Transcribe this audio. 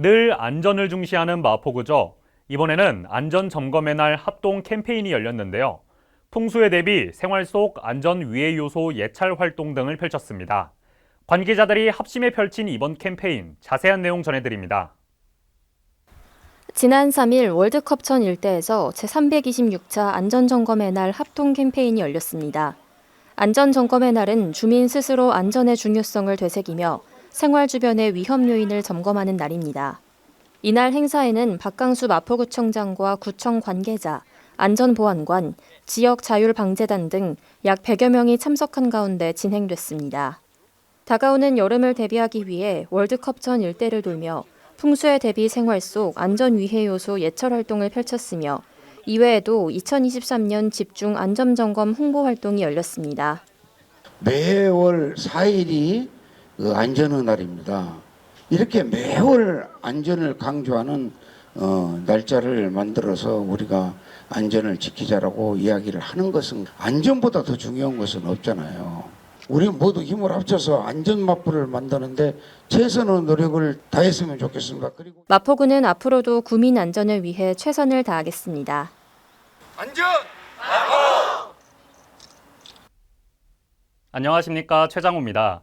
늘 안전을 중시하는 마포구죠. 이번에는 안전 점검의 날 합동 캠페인이 열렸는데요. 풍수에 대비 생활 속 안전 위해 요소 예찰 활동 등을 펼쳤습니다. 관계자들이 합심해 펼친 이번 캠페인 자세한 내용 전해드립니다. 지난 3일 월드컵천 일대에서 제326차 안전점검의 날 합동 캠페인이 열렸습니다. 안전점검의 날은 주민 스스로 안전의 중요성을 되새기며 생활 주변의 위험 요인을 점검하는 날입니다. 이날 행사에는 박강수 마포구청장과 구청 관계자, 안전보안관, 지역 자율방재단 등 약 100여 명이 참석한 가운데 진행됐습니다. 다가오는 여름을 대비하기 위해 월드컵 전 일대를 돌며 풍수에 대비 생활 속 안전 위해 요소 예찰 활동을 펼쳤으며 이외에도 2023년 집중 안전 점검 홍보 활동이 열렸습니다. 매월 4일이 그 안전의 날입니다. 이렇게 매월 안전을 강조하는 어, 날짜를 만들어서 우리가 안전을 지키자라고 이야기를 하는 것은 안전보다 더 중요한 것은 없잖아요. 우리 모두 힘을 합쳐서 안전 마포를 만드는데 최선의 노력을 다했으면 좋겠습니다. 그리고 마포구는 앞으로도 구민 안전을 위해 최선을 다하겠습니다. 안전 안녕하십니까 최장우입니다.